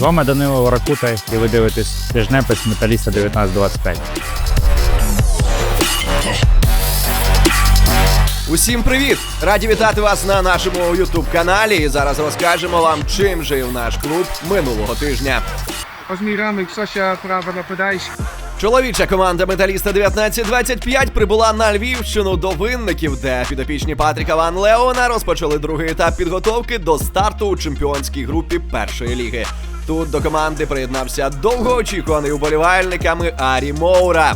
З вами Данило Воракута і ви дивитесь тижнепець металіста 1925. Усім привіт! Раді вітати вас на нашому youtube каналі. І зараз розкажемо вам, чим жив наш клуб минулого тижня. Чоловіча команда металіста 1925 прибула на Львівщину до винників, де підопічні Патріка Ван Леона розпочали другий етап підготовки до старту у чемпіонській групі першої ліги. Тут до команди приєднався довгоочікуваний уболівальниками Арі Моура.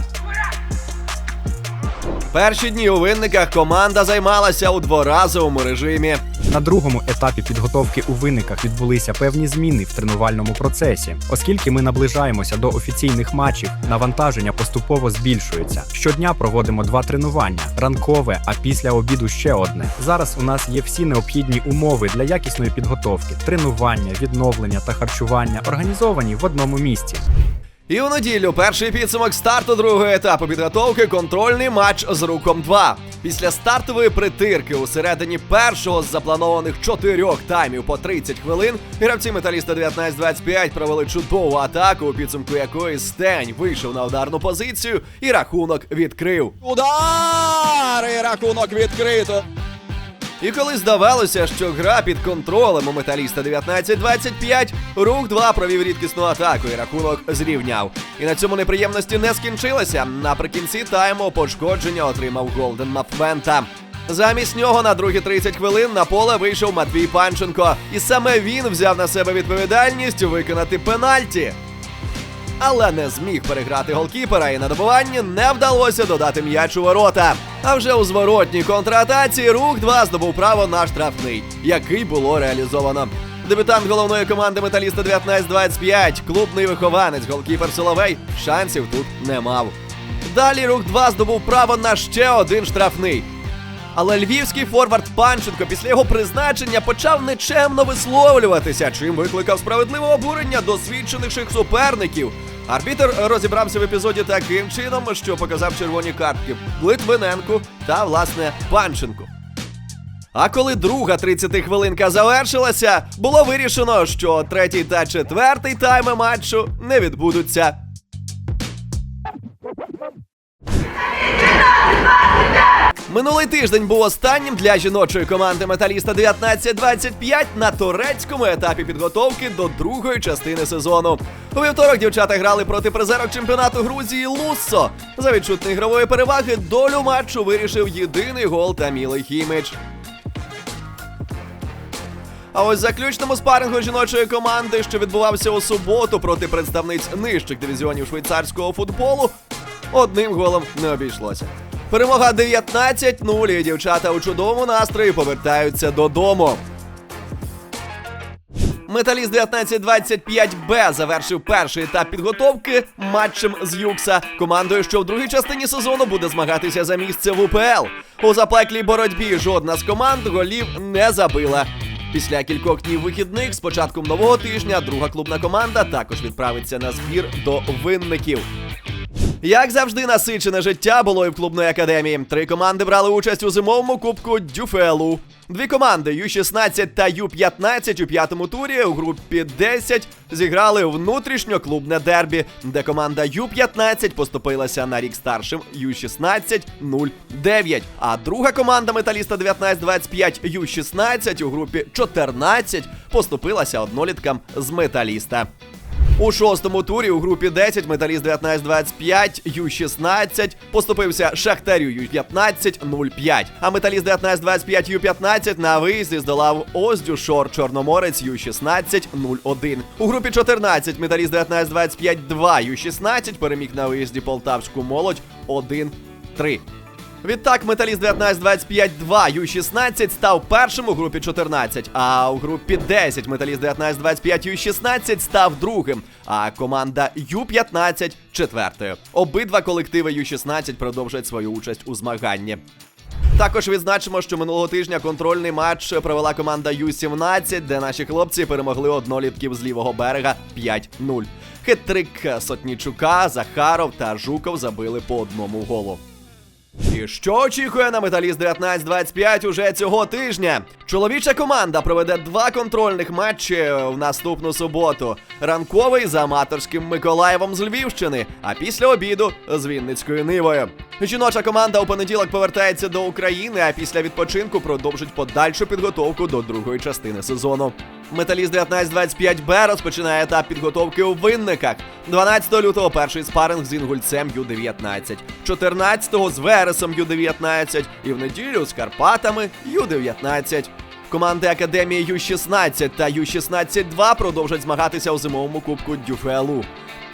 Перші дні у винниках команда займалася у дворазовому режимі. На другому етапі підготовки у виниках відбулися певні зміни в тренувальному процесі, оскільки ми наближаємося до офіційних матчів, навантаження поступово збільшується. Щодня проводимо два тренування: ранкове, а після обіду ще одне. Зараз у нас є всі необхідні умови для якісної підготовки: тренування, відновлення та харчування організовані в одному місці. І у неділю перший підсумок старту другого етапу підготовки контрольний матч з руком 2. Після стартової притирки у середині першого з запланованих чотирьох таймів по 30 хвилин гравці металіста 1925 провели чудову атаку, у підсумку якої Стень вийшов на ударну позицію і рахунок відкрив. Удар! І рахунок відкрито. І коли здавалося, що гра під контролем у металіста 1925, рух 2 провів рідкісну атаку і рахунок зрівняв. І на цьому неприємності не скінчилися. Наприкінці тайму пошкодження отримав Голден Мафвента. Замість нього на другі 30 хвилин на поле вийшов Матвій Панченко, і саме він взяв на себе відповідальність виконати пенальті. Але не зміг переграти голкіпера, і на добуванні не вдалося додати м'яч у ворота. А вже у зворотній контратаці рух 2 здобув право на штрафний, який було реалізовано. Дебютант головної команди металіста 1925, клубний вихованець, голкіпер Соловей, шансів тут не мав. Далі рух 2 здобув право на ще один штрафний. Але львівський форвард Панченко після його призначення почав нечемно висловлюватися, чим викликав справедливе обурення досвідченіших суперників. Арбітер розібрався в епізоді таким чином, що показав червоні картки Литвиненку та власне Панченку. А коли друга 30 хвилинка завершилася, було вирішено, що третій та четвертий тайми матчу не відбудуться. Минулий тиждень був останнім для жіночої команди металіста 1925 на турецькому етапі підготовки до другої частини сезону. У вівторок дівчата грали проти призерок чемпіонату Грузії Луссо. За відчутної ігрової переваги долю матчу вирішив єдиний гол Таміли Хіміч. А ось заключному спарингу жіночої команди, що відбувався у суботу проти представниць нижчих дивізіонів швейцарського футболу, одним голом не обійшлося. Перемога 19-0 і дівчата у чудовому настрої повертаються додому. Металіст 1925Б завершив перший етап підготовки матчем з Юкса, командою, що в другій частині сезону буде змагатися за місце в УПЛ. У запеклій боротьбі жодна з команд голів не забила. Після кількох днів вихідних з початком нового тижня друга клубна команда також відправиться на збір до винників. Як завжди, насичене життя було і в клубної академії. Три команди брали участь у зимовому кубку Дюфелу. Дві команди Ю-16 та Ю-15 у п'ятому турі у групі 10 зіграли внутрішньоклубне дербі, де команда Ю-15 поступилася на рік старшим Ю-16 0-9. А друга команда металіста 19-25 Ю-16 у групі 14 поступилася одноліткам з металіста. У шостому турі у групі 10 металіст 19-25 Ю-16 поступився Шахтарю Ю-15-05. А металіст 19-25 Ю-15 на виїзді здолав Оздю Шор Чорноморець Ю-16-01. У групі 14 металіст 19-25 2 Ю-16 переміг на виїзді Полтавську молодь 1-3. Відтак металіст 19-25 2 Ю-16 став першим у групі 14, а у групі 10 металіст 19-25 Ю-16 став другим, а команда Ю-15 четвертою. Обидва колективи Ю-16 продовжують свою участь у змаганні. Також відзначимо, що минулого тижня контрольний матч провела команда Ю-17, де наші хлопці перемогли однолітків з лівого берега 5-0. Хитрик Сотнічука, Захаров та Жуков забили по одному голу. І що очікує на металіст 19-25 уже цього тижня? Чоловіча команда проведе два контрольних матчі в наступну суботу. Ранковий з аматорським Миколаєвом з Львівщини, а після обіду з Вінницькою Нивою. Жіноча команда у понеділок повертається до України, а після відпочинку продовжить подальшу підготовку до другої частини сезону. Металіст 1925Б розпочинає етап підготовки у винниках. 12 лютого перший спаринг з інгульцем Ю-19, 14-го з Вересом Ю-19 і в неділю з Карпатами Ю-19. Команди Академії Ю-16 та Ю-16-2 продовжать змагатися у зимовому кубку Дюфелу.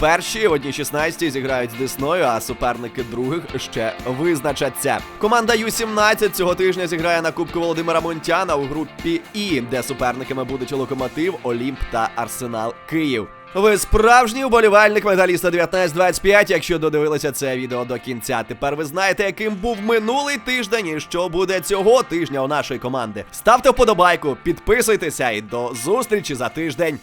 Перші в одній 16 зіграють з Десною, а суперники других ще визначаться. Команда Ю-17 цього тижня зіграє на Кубку Володимира Монтяна у групі І, де суперниками будуть Локомотив, Олімп та Арсенал Київ. Ви справжній уболівальник медаліста 1925, якщо додивилися це відео до кінця. Тепер ви знаєте, яким був минулий тиждень і що буде цього тижня у нашої команди. Ставте вподобайку, підписуйтеся і до зустрічі за тиждень.